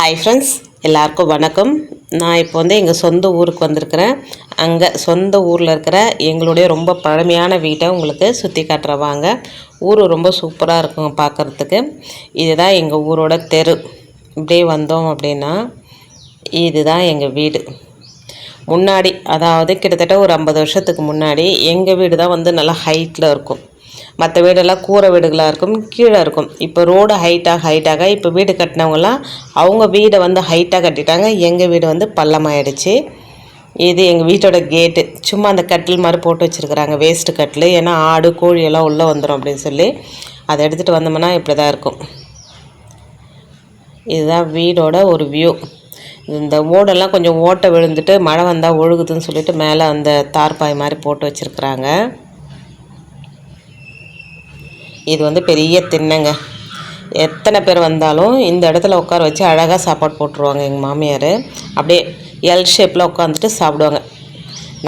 Hi friends எல்லாருக்கும் வணக்கம். நான் இப்போ வந்து எங்கள் சொந்த ஊருக்கு வந்திருக்கிறேன். அங்கே சொந்த ஊரில் இருக்கிற எங்களுடைய ரொம்ப பழமையான வீட்டை உங்களுக்கு சுற்றி காட்டுறவாங்க ஊர் ரொம்ப சூப்பராக இருக்கும் பார்க்குறதுக்கு இதுதான் எங்கள் ஊரோட தெரு. இப்படியே வந்தோம் அப்படின்னா இதுதான் எங்கள் வீடு. முன்னாடி அதாவது கிட்டத்தட்ட ஒரு ஐம்பது வருஷத்துக்கு முன்னாடி எங்கள் வீடு தான் வந்து நல்லா ஹைட்டில் இருக்கும். மற்ற வீடெல்லாம் கூரை வீடுகளாக இருக்கும் கீழே இருக்கும். இப்போ ரோடு ஹைட்டாக ஹைட்டாக இப்போ வீடு கட்டினவங்களாம் அவங்க வீடை வந்து ஹைட்டாக கட்டிட்டாங்க. எங்கள் வீடு வந்து பள்ளமாயிடுச்சு. இது எங்கள் வீட்டோட கேட்டு சும்மா அந்த கட்டில் மாதிரி போட்டு வச்சுருக்குறாங்க. வேஸ்ட்டு கட்டில். ஏன்னா ஆடு கோழி எல்லாம் உள்ளே வந்துடும் அப்படின்னு சொல்லி அதை எடுத்துகிட்டு வந்தோம்னா இப்படி தான் இருக்கும். இதுதான் வீடோட ஒரு வியூ இந்த ஓடெல்லாம் கொஞ்சம் ஓட்டை விழுந்துட்டு மழை வந்தால் ஒழுகுதுன்னு சொல்லிட்டு மேலே அந்த தார்பாய் மாதிரி போட்டு வச்சுருக்குறாங்க. இது வந்து பெரிய திண்ணங்க. எத்தனை பேர் வந்தாலும் இந்த இடத்துல உட்கார வச்சு அழகாக சாப்பாடு போட்டுருவாங்க எங்கள் மாமியார். அப்படியே எல் ஷேப்பில் உட்காந்துட்டு சாப்பிடுவாங்க.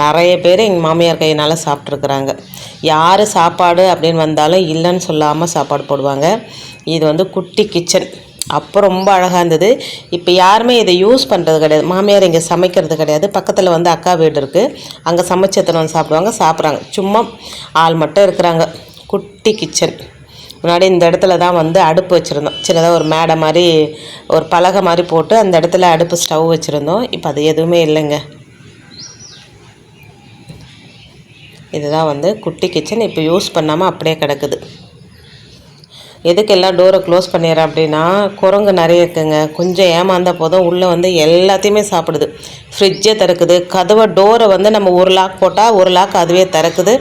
நிறைய பேர் எங்கள் மாமியார் கையினால் சாப்பிட்ருக்குறாங்க யார் சாப்பாடு அப்படின்னு வந்தாலும் இல்லைன்னு சொல்லாமல் சாப்பாடு போடுவாங்க. இது வந்து குட்டி கிச்சன். அப்போ ரொம்ப அழகாக இருந்தது. இப்போ யாருமே இதை யூஸ் பண்ணுறது கிடையாது. மாமியார் இங்கே சமைக்கிறது கிடையாது. பக்கத்தில் வந்து அக்கா வீடு இருக்குது அங்கே சமைச்சு எத்தனை வந்து சாப்பிடுவாங்க? சாப்பிட்றாங்க. சும்மா ஆள் மட்டும் இருக்கிறாங்க. குட்டி கிச்சன். முன்னாடி இந்த இடத்துல தான் வந்து அடுப்பு வச்சுருந்தோம். சின்னதாக ஒரு மேடை மாதிரி ஒரு பலகை மாதிரி போட்டு அந்த இடத்துல அடுப்பு ஸ்டவ் வச்சுருந்தோம். இப்போ அது எதுவுமே இல்லைங்க. இதுதான் வந்து குட்டி கிச்சன். இப்போ யூஸ் பண்ணாமல் அப்படியே கிடக்குது. எதுக்கு எல்லாம் டோரை க்ளோஸ் பண்ணிடுறேன் அப்படின்னா குரங்கு நிறைய இருக்குங்க. கொஞ்சம் ஏமாந்தால் போதும். உள்ளே வந்து எல்லாத்தையுமே சாப்பிடுது. ஃப்ரிட்ஜை திறக்குது. கதவை டோரை வந்து நம்ம ஒரு லாக் போட்டால் ஒரு லாக் அதுவே திறக்குது.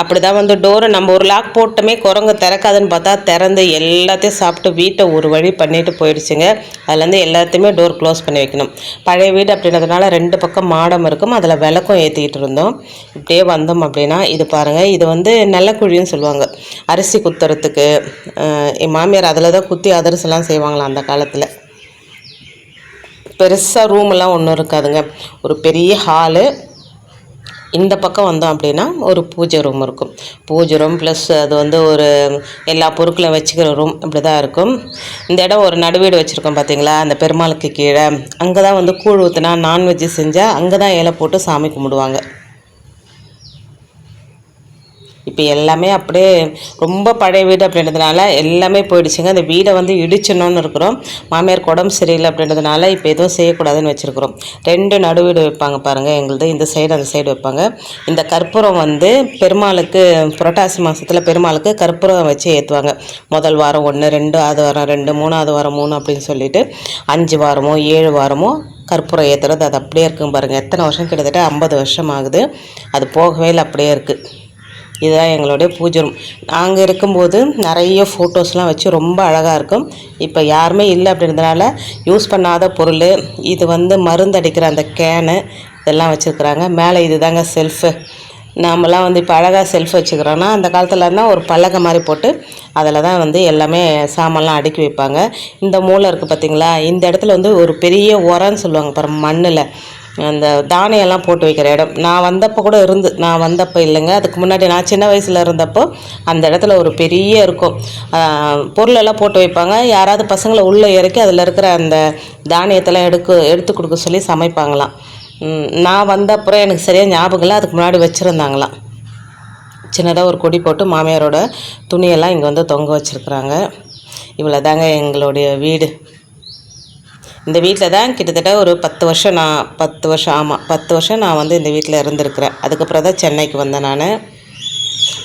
அப்படி தான் வந்து டோரை நம்ம ஒரு லாக் போட்டுமே குரங்கு திறக்காதுன்னு பார்த்தா திறந்து எல்லாத்தையும் சாப்பிட்டு வீட்டை ஒரு வழி பண்ணிட்டு போயிடுச்சுங்க. அதுலேருந்து எல்லாத்தையுமே டோர் க்ளோஸ் பண்ணி வைக்கணும். பழைய வீடு அப்படின்றதுனால ரெண்டு பக்கம் மாடம் இருக்கும். அதில் விளக்கம் ஏற்றிக்கிட்டு இருந்தோம். இப்படியே வந்தோம் அப்படின்னா இது பாருங்கள் இது வந்து நல்ல குழின்னு சொல்லுவாங்க. அரிசி குத்துறதுக்கு என் மாமியார் அதில் தான் குத்தி அதிரசெல்லாம் செய்வாங்களாம் அந்த காலத்தில். பெருசாக ரூமெல்லாம் ஒன்றும் இருக்காதுங்க. ஒரு பெரிய ஹாலு இந்த பக்கம் வந்தோம் அப்படின்னா ஒரு பூஜை ரூம் இருக்கும். பூஜை ரூம் ப்ளஸ் அது வந்து ஒரு எல்லா பொருட்களும் வச்சுக்கிற ரூம் இப்படி தான் இருக்கும். இந்த இடம் ஒரு நடுவீடு வச்சுருக்கோம் பார்த்தீங்களா அந்த பெருமாளுக்கு கீழே. அங்கே தான் வந்து கூழ் ஊற்றுனா நான்வெஜ்ஜு செஞ்சால் அங்கே தான் இலை போட்டு சாமி கும்பிடுவாங்க. இப்போ எல்லாமே அப்படியே ரொம்ப பழைய வீடு அப்படின்றதுனால எல்லாமே போயிடுச்சுங்க. அந்த வீடை வந்து இடிச்சிடணும்னு இருக்கிறோம். மாமியார் உடம்பு சரியில்லை அப்படின்றதுனால இப்போ எதுவும் செய்யக்கூடாதுன்னு வச்சுருக்குறோம். ரெண்டு நடு வீடு வைப்பாங்க பாருங்கள் எங்களுது. இந்த சைடு அந்த சைடு வைப்பாங்க. இந்த கற்பூரம் வந்து பெருமாளுக்கு புரட்டாசி மாதத்தில் பெருமாளுக்கு கற்பூரம் வச்சு ஏற்றுவாங்க முதல் வாரம் ஒன்று ரெண்டு அது வாரம் ரெண்டு மூணாவது வாரம் மூணு அப்படின்னு சொல்லிட்டு அஞ்சு வாரமோ ஏழு வாரமோ கற்பூரம் ஏற்றுறது அது அப்படியே இருக்கும் பாருங்கள் எத்தனை வருஷம்? கிட்டத்தட்ட ஐம்பது வருஷம் ஆகுது. அது போகவே இல்லை அப்படியே இருக்குது இதுதான் எங்களுடைய பூஜை ரூம் நாங்கள் இருக்கும்போது நிறைய ஃபோட்டோஸ்லாம் வச்சு ரொம்ப அழகாக இருக்கும். இப்போ யாருமே இல்லை அப்படின்றதுனால யூஸ் பண்ணாத பொருள் இது வந்து மருந்து அடிக்கிற அந்த கேனு இதெல்லாம் வச்சுருக்குறாங்க. மேலே இது தாங்க செல்ஃபு நாமெல்லாம் வந்து இப்போ அழகாக செல்ஃப் வச்சுக்கிறோன்னா அந்த காலத்தில் இருந்தால் ஒரு பலகை மாதிரி போட்டு அதில் தான் வந்து எல்லாமே சாமான்லாம் அடுக்கி வைப்பாங்க. இந்த மூளை இருக்குது பார்த்திங்களா இந்த இடத்துல வந்து ஒரு பெரிய உரம்னு சொல்லுவாங்க பாரு மண்ணில். அந்த தானியெல்லாம் போட்டு வைக்கிற இடம். நான் வந்தப்போ கூட இருந்து நான் வந்தப்போ இல்லைங்க. அதுக்கு முன்னாடி நான் சின்ன வயசில் இருந்தப்போ அந்த இடத்துல ஒரு பெரிய இருக்கும். பொருளெல்லாம் போட்டு வைப்பாங்க. யாராவது பசங்களை உள்ளே இறக்கி அதில் இருக்கிற அந்த தானியத்தெல்லாம் எடுக்க எடுத்து கொடுக்க சொல்லி சமைப்பாங்களாம். நான் வந்த அப்புறம் எனக்கு சரியாக ஞாபகம் இல்லை. அதுக்கு முன்னாடி வச்சுருந்தாங்களாம். சின்னதாக ஒரு கொடி போட்டு மாமியாரோட துணியெல்லாம் இங்கே வந்து தொங்க வச்சுருக்குறாங்க. இவ்வளோ தாங்க எங்களுடைய வீடு. இந்த வீட்டில் தான் கிட்டத்தட்ட ஒரு பத்து வருஷம் நான் பத்து வருஷம் ஆமாம் பத்து வருஷம் நான் வந்து இந்த வீட்டில் இருந்திருக்கிறேன். அதுக்கப்புறம் தான் சென்னைக்கு வந்தேன் நான்.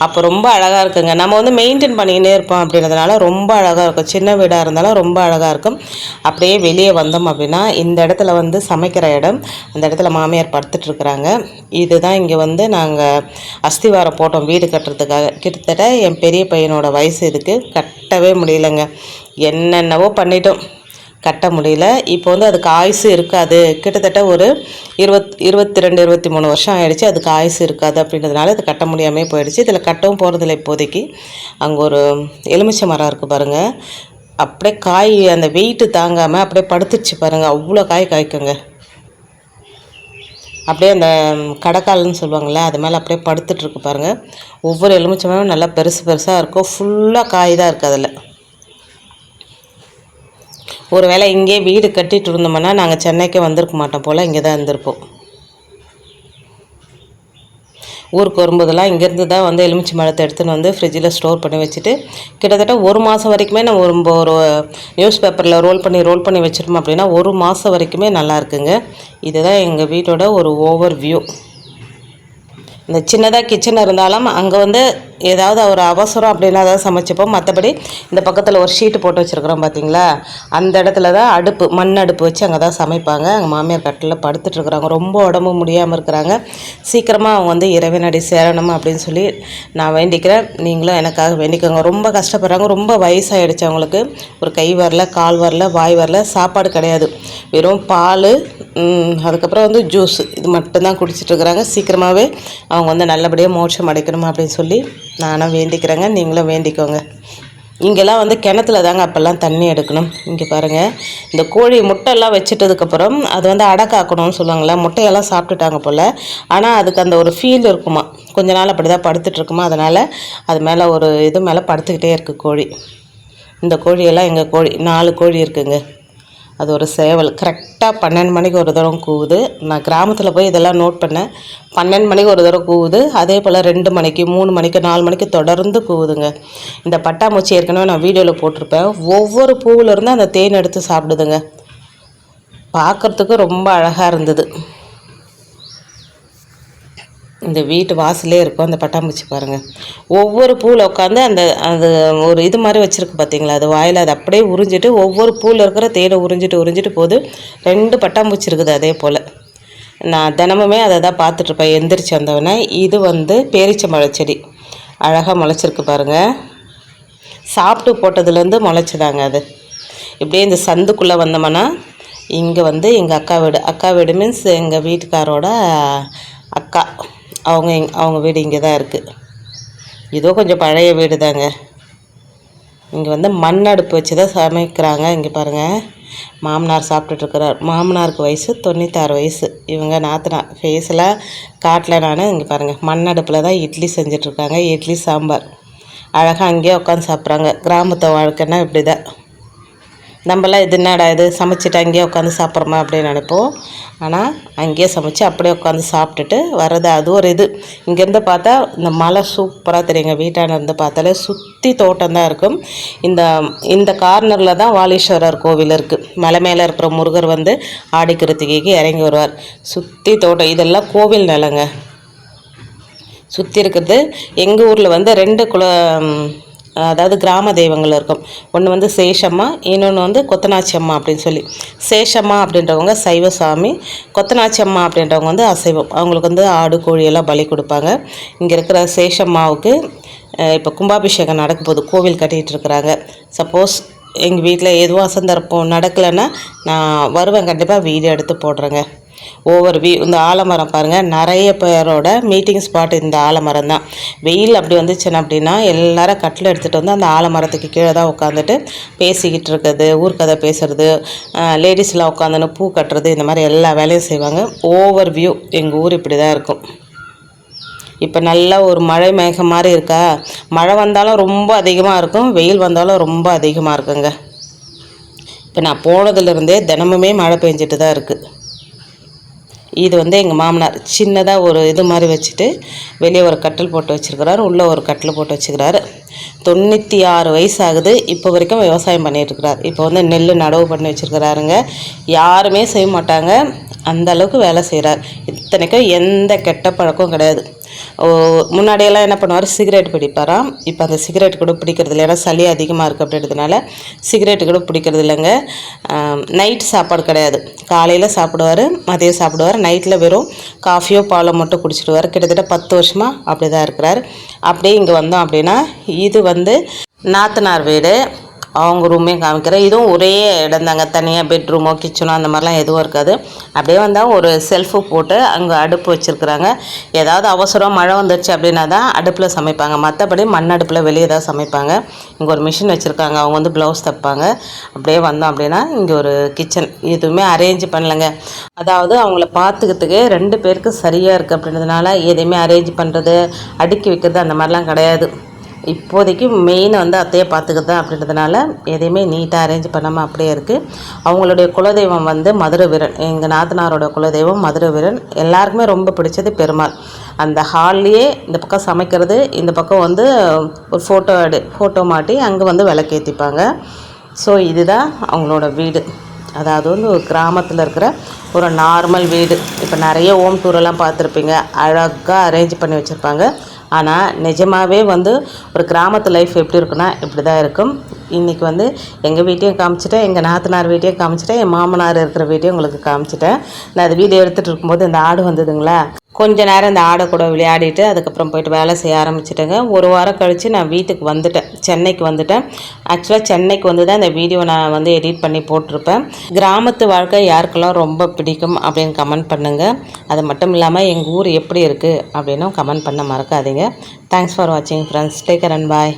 அப்போ ரொம்ப அழகாக இருக்குங்க. நம்ம வந்து மெயின்டைன் பண்ணிக்கினே இருப்போம் அப்படின்றதுனால ரொம்ப அழகாக இருக்கும். சின்ன வீடாக இருந்தாலும் ரொம்ப அழகாக இருக்கும். அப்படியே வெளியே வந்தோம் அப்படின்னா இந்த இடத்துல வந்து சமைக்கிற இடம் அந்த இடத்துல மாமியார் படுத்துட்ருக்குறாங்க இதுதான் இங்கே வந்து நாங்கள் அஸ்திவாரம் போட்டோம் வீடு கட்டுறதுக்காக. கிட்டத்தட்ட என் பெரிய பையனோட வயசு இதுக்கு கட்டவே முடியலைங்க. என்னென்னவோ பண்ணிட்டோம். கட்ட முடியல. இப்போ வந்து அதுக்கு ஆயுசு இருக்காது. கிட்டத்தட்ட ஒரு இருபத் இருபத்தி ரெண்டு இருபத்தி மூணு வருஷம் ஆகிடுச்சு அதுக்கு ஆயுசு இருக்காது அப்படின்றதுனால இது கட்ட முடியாமல் போயிடுச்சு. இதில் கட்டவும் போகிறதில்ல இப்போதைக்கு. அங்கே ஒரு எலுமிச்சை மரம் இருக்குது பாருங்கள் அப்படியே காய் அந்த வெயிட்டு தாங்காமல் அப்படியே படுத்துச்சு பாருங்கள் அவ்வளோ காய் காய்க்குங்க. அப்படியே அந்த கடைக்கால்னு சொல்லுவாங்கள்ல அது மேலே அப்படியே படுத்துட்ருக்கு பாருங்கள் ஒவ்வொரு எலுமிச்சமும் நல்லா பெருசு பெருசாக இருக்கும். ஃபுல்லாக காய் தான் இருக்குது அதில். ஒரு வேளை இங்கே வீடு கட்டிட்டு இருந்தோம்னா நாங்கள் சென்னைக்கே வந்திருக்க மாட்டோம் போல் இங்கே தான் இருந்திருப்போம். ஊருக்கு வரும்போதெல்லாம் இங்கேருந்து தான் வந்து எலுமிச்சி மரத்தை எடுத்துன்னு வந்து ஃப்ரிட்ஜில் ஸ்டோர் பண்ணி வச்சுட்டு கிட்டத்தட்ட ஒரு மாதம் வரைக்குமே நம்ம ஒரு ஒரு நியூஸ் பேப்பரில் ரோல் பண்ணி ரோல் பண்ணி வச்சிட்டோம் அப்படின்னா ஒரு மாதம் வரைக்குமே நல்லா இருக்குங்க. இதுதான் எங்கள் வீட்டோட ஒரு ஓவர் வியூ இந்த சின்னதாக கிச்சன் இருந்தாலும் அங்கே வந்து ஏதாவது ஒரு அவசரம் அப்படின்னா தான் சமைச்சிப்போம் மற்றபடி இந்த பக்கத்தில் ஒரு ஷீட்டு போட்டு வச்சுருக்குறோம் பார்த்தீங்களா அந்த இடத்துல தான் அடுப்பு மண் அடுப்பு வச்சு அங்கே தான் சமைப்பாங்க. எங்கள் மாமியார் கட்டில் படுத்துட்ருக்குறாங்க ரொம்ப உடம்பு முடியாமல் இருக்கிறாங்க. சீக்கிரமாக அவங்க வந்து இறைவனடி சேரணும் அப்படின்னு சொல்லி நான் வேண்டிக்கிறேன். நீங்களும் எனக்காக வேண்டிக்கோங்க. ரொம்ப கஷ்டப்படுறாங்க. ரொம்ப வயசாகிடுச்சு அவங்களுக்கு. ஒரு கை வரல கால் வரல வாய் வரல சாப்பாடு கிடையாது. வெறும் பால் அதுக்கப்புறம் வந்து ஜூஸ் இது மட்டும்தான் குடிச்சிட்ருக்குறாங்க சீக்கிரமாகவே அவங்க அவங்க வந்து நல்லபடியாக மோட்சம் அடைக்கணும் அப்படின்னு சொல்லி நானும் வேண்டிக்கிறேங்க. நீங்களும் வேண்டிக்கோங்க. இங்கெல்லாம் வந்து கிணத்துல தாங்க அப்போல்லாம் தண்ணி எடுக்கணும். இங்கே பாருங்கள் இந்த கோழி முட்டையெல்லாம் வச்சிட்டதுக்கப்புறம் அது வந்து அடை காக்கணும்னு சொல்லுவாங்களே முட்டையெல்லாம் சாப்பிட்டுட்டாங்க போல். ஆனால் அதுக்கு அந்த ஒரு ஃபீல் இருக்குமா? கொஞ்ச நாள் அப்படி தான் படுத்துட்ருக்குமா அதனால் அது மேலே ஒரு இது மேலே படுத்துக்கிட்டே இருக்குது கோழி. இந்த கோழியெல்லாம் எங்கள் கோழி நாலு கோழி இருக்குங்க. அது ஒரு சேவல். கரெக்டாக பன்னெண்டு மணிக்கு ஒரு தடவை கூவுது. நான் கிராமத்தில் போய் இதெல்லாம் நோட் பண்ணேன். பன்னெண்டு மணிக்கு ஒரு தடவை கூவுது. அதே போல் ரெண்டு மணிக்கு மூணு மணிக்கு நாலு மணிக்கு தொடர்ந்து கூவுதுங்க. இந்த பட்டாமூச்சி ஏற்கனவே நான் வீடியோவில் போட்டிருப்பேன். ஒவ்வொரு பூவிலேருந்து அந்த தேன் எடுத்து சாப்பிடுதுங்க. பார்க்குறதுக்கு ரொம்ப அழகாக இருந்தது. இந்த வீட்டு வாசலே இருக்கும் அந்த பட்டாம்பூச்சி பாருங்கள் ஒவ்வொரு பூவில் உட்காந்து அந்த அது ஒரு இது மாதிரி வச்சுருக்கு பார்த்தீங்களா அது வாயில் அது அப்படியே உறிஞ்சிட்டு ஒவ்வொரு பூவில் இருக்கிற தேனை உறிஞ்சிட்டு உறிஞ்சிட்டு போகுது ரெண்டு பட்டாம்பூச்சி இருக்குது அதே போல். நான் தினமுமே அதை தான் பார்த்துட்ருப்பேன் எந்திரிச்சு வந்தவொடனே. இது வந்து பேரிச்சம்பழ செடி. அழகாக முளைச்சிருக்கு பாருங்கள் சாப்பிட்டு போட்டதுலேருந்து முளைச்சிதாங்க அது. இப்படியே இந்த சந்துக்குள்ளே வந்தோம்னா இங்கே வந்து எங்கள் அக்கா வீடு. அக்கா வீடு மீன்ஸ் எங்கள் வீட்டுக்காரோட அக்கா. அவங்க இங் அவங்க வீடு இங்கே தான் இருக்குது இதோ கொஞ்சம் பழைய வீடு தாங்க. இங்கே வந்து மண் அடுப்பு வச்சு தான் சமைக்கிறாங்க. இங்கே பாருங்கள் மாமனார் சாப்பிட்டுட்ருக்கிறார் மாமனாருக்கு வயசு தொண்ணூத்தாறு வயசு. இவங்க நாத்தனா ஃபேஸில் காட்டில் நான் இங்கே பாருங்கள் மண் அடுப்பில் தான் இட்லி செஞ்சிட்ருக்காங்க இட்லி சாம்பார். அழகாக அங்கேயே உட்காந்து சாப்பிட்றாங்க. கிராமத்தை வாழ்க்கைன்னா இப்படி தான் நம்மளாம் இது என்னடா இது? சமைச்சிட்டு அங்கேயே உட்காந்து சாப்பிட்றோமா அப்படின்னு நினைப்போம். ஆனால் அங்கேயே சமைச்சு அப்படியே உட்காந்து சாப்பிட்டுட்டு வர்றது அது ஒரு இது. இங்கேருந்து பார்த்தா இந்த மலை சூப்பராக தெரியுங்க வீட்டான இருந்து பார்த்தாலே சுற்றி தோட்டம் தான் இருக்கும். இந்த இந்த கார்னரில் தான் வாலீஸ்வரர் கோவில் இருக்குது மலை மேலே இருக்கிற முருகர் வந்து ஆடி கிருத்திகைக்கு இறங்கி வருவார். சுற்றி தோட்டம். இதெல்லாம் கோவில் நிலங்க. சுற்றி இருக்கிறது எங்கள் ஊரில் வந்து ரெண்டு குல அதாவது கிராம தெய்வங்கள் இருக்கும். ஒன்று வந்து சேஷம்மா இன்னொன்று வந்து கொத்தனாச்சி அம்மா அப்படின்னு சொல்லி. சேஷம்மா அப்படின்றவங்க சைவ சாமி கொத்தனாச்சி அம்மா அப்படின்றவங்க வந்து அசைவம். அவங்களுக்கு வந்து ஆடு கோழியெல்லாம் பலி கொடுப்பாங்க. இங்கே இருக்கிற சேஷம்மாவுக்கு இப்போ கும்பாபிஷேகம் நடக்க போகுது. கோவில் கட்டிகிட்டு இருக்கிறாங்க. சப்போஸ் எங்கள் வீட்டில் எதுவும் அசந்தரப்போம் நடக்கலைன்னா நான் வருவேன். கண்டிப்பாக வீடியோ எடுத்து போடுறேங்க. ஓவர் வியூ இந்த ஆலமரம் பாருங்கள் நிறைய பேரோட மீட்டிங் ஸ்பாட் இந்த ஆலமரம் தான். வெயில் அப்படி வந்துச்சுன்னா அப்படின்னா எல்லாரும் கட்டில் எடுத்துகிட்டு வந்து அந்த ஆலமரத்துக்கு கீழே தான் உட்காந்துட்டு பேசிக்கிட்டு இருக்கிறது ஊர்க்கதை பேசுகிறது லேடிஸ்லாம் உட்காந்துன்னு பூ கட்டுறது இந்த மாதிரி எல்லா வேலையும் செய்வாங்க. ஓவர் வியூ எங்கள் ஊர் இப்படி தான் இருக்கும். இப்போ நல்லா ஒரு மழை மேகம் மாதிரி இருக்கா? மழை வந்தாலும் ரொம்ப அதிகமாக இருக்கும் வெயில் வந்தாலும் ரொம்ப அதிகமாக இருக்குங்க. இப்போ நான் போனதுலேருந்தே தினமுமே மழை பெஞ்சிட்டு தான் இருக்குது இது வந்து எங்கள் மாமனார் சின்னதாக ஒரு இது மாதிரி வச்சுட்டு வெளியே ஒரு கட்டில் போட்டு வச்சுருக்கிறாரு. உள்ளே ஒரு கட்டில் போட்டு வச்சுக்கிறாரு. தொண்ணூற்றி ஆறு வயசு ஆகுது இப்போ வரைக்கும் விவசாயம் பண்ணிகிட்ருக்கிறார் இப்போ வந்து நெல் நடவு பண்ணி வச்சுருக்கிறாருங்க. யாருமே செய்ய மாட்டாங்க. அந்த அளவுக்கு வேலை செய்கிறார் இத்தனைக்கும் எந்த கெட்ட பழக்கம் கிடையாது. முன்னாடியெல்லாம் என்ன பண்ணுவார்? சிகரெட் பிடிப்பாராம். இப்போ அந்த சிகரெட் கூட பிடிக்கிறது இல்லை ஏன்னா சளி அதிகமாக இருக்குது அப்படின்றதுனால சிகரெட்டு கூட பிடிக்கிறது இல்லைங்க. நைட் சாப்பாடு கிடையாது. காலையில் சாப்பிடுவார் மதியம் சாப்பிடுவார். நைட்டில் வெறும் காஃபியோ பாலோ மட்டும் குடிச்சிடுவார். கிட்டத்தட்ட பத்து வருஷமாக அப்படி தான் இருக்கிறார். அப்படியே இங்கே வந்தோம் அப்படின்னா இது வந்து நாத்தனார் வீடு. அவங்க ரூமையும் காமிக்கிறேன் இதுவும் ஒரே இடம் தாங்க. தனியாக பெட்ரூமோ கிச்சனோ அந்த மாதிரிலாம் எதுவும் இருக்காது. அப்படியே வந்தால் ஒரு செல்ஃபு போட்டு அங்கே அடுப்பு வச்சுருக்குறாங்க. ஏதாவது அவசரம் மழை வந்துருச்சு அப்படின்னா தான் அடுப்பில் சமைப்பாங்க. மற்றபடி மண் அடுப்பில் வெளியே தான் சமைப்பாங்க. இங்கே ஒரு மிஷின் வச்சுருக்காங்க. அவங்க வந்து ப்ளவுஸ் தைப்பாங்க. அப்படியே வந்தோம் அப்படின்னா இங்கே ஒரு கிச்சன் எதுவுமே அரேஞ்ச் பண்ணலைங்க. அதாவது அவங்கள பார்த்துக்கிறதுக்கு ரெண்டு பேருக்கு சரியாக இருக்குது அப்படின்றதுனால எதையுமே அரேஞ்ச் பண்ணுறது அடுக்கி வைக்கிறது அந்த மாதிரிலாம் கிடையாது. இப்போதைக்கு மெயின் வந்து அத்தையை பார்த்துக்கிட்டு தான் அப்படின்றதுனால எதையுமே நீட்டாக அரேஞ்ச் பண்ணாமல் அப்படியே இருக்குது அவங்களுடைய குலதெய்வம் வந்து மதுரை வீரன். எங்கள் நாத்தனாரோட குலதெய்வம் மதுரை வீரன். எல்லாருக்குமே ரொம்ப பிடிச்சது பெருமாள். அந்த ஹால்லையே இந்த பக்கம் சமைக்கிறது இந்த பக்கம் வந்து ஒரு ஃபோட்டோ எடு ஃபோட்டோ மாட்டி அங்கே வந்து விளக்கேற்றிப்பாங்க ஸோ இதுதான் அவங்களோட வீடு. அதாவது வந்து ஒரு கிராமத்தில் இருக்கிற ஒரு நார்மல் வீடு. இப்போ நிறைய ஓம் டூரெல்லாம் பார்த்துருப்பீங்க. அழகாக அரேஞ்ச் பண்ணி வச்சுருப்பாங்க. ஆனால் நிஜமாகவே வந்து ஒரு கிராமத்து லைஃப் எப்படி இருக்குன்னா இப்படி தான் இருக்கும். இன்றைக்கி வந்து எங்கள் வீட்டையும் காமிச்சிட்டேன் எங்கள் நாத்தனார் வீட்டையும் காமிச்சிட்டேன் என் மாமனார் இருக்கிற வீட்டையும் உங்களுக்கு காமிச்சிட்டேன். நான் அது வீடியோ எடுத்துகிட்டு இருக்கும்போது இந்த ஆடு வந்ததுங்களா? கொஞ்ச நேரம் இந்த ஆடை கூட விளையாடிட்டு அதுக்கப்புறம் போயிட்டு வேலை செய்ய ஆரம்பிச்சிட்டேங்க. ஒரு வாரம் கழித்து நான் வீட்டுக்கு வந்துட்டேன் சென்னைக்கு வந்துட்டேன். ஆக்சுவலாக சென்னைக்கு வந்து தான் இந்த வீடியோ நான் வந்து எடிட் பண்ணி போட்டிருப்பேன். கிராமத்து வாழ்க்கை யாருக்கெல்லாம் ரொம்ப பிடிக்கும் அப்படின்னு கமெண்ட் பண்ணுங்கள் அது மட்டும் இல்லாமல் எங்கள் ஊர் எப்படி இருக்குது அப்படின்னும் கமெண்ட் பண்ண மறக்காதீங்க. தேங்க்ஸ் ஃபார் வாட்சிங் ஃப்ரெண்ட்ஸ் டேக் அண்ட் பாய்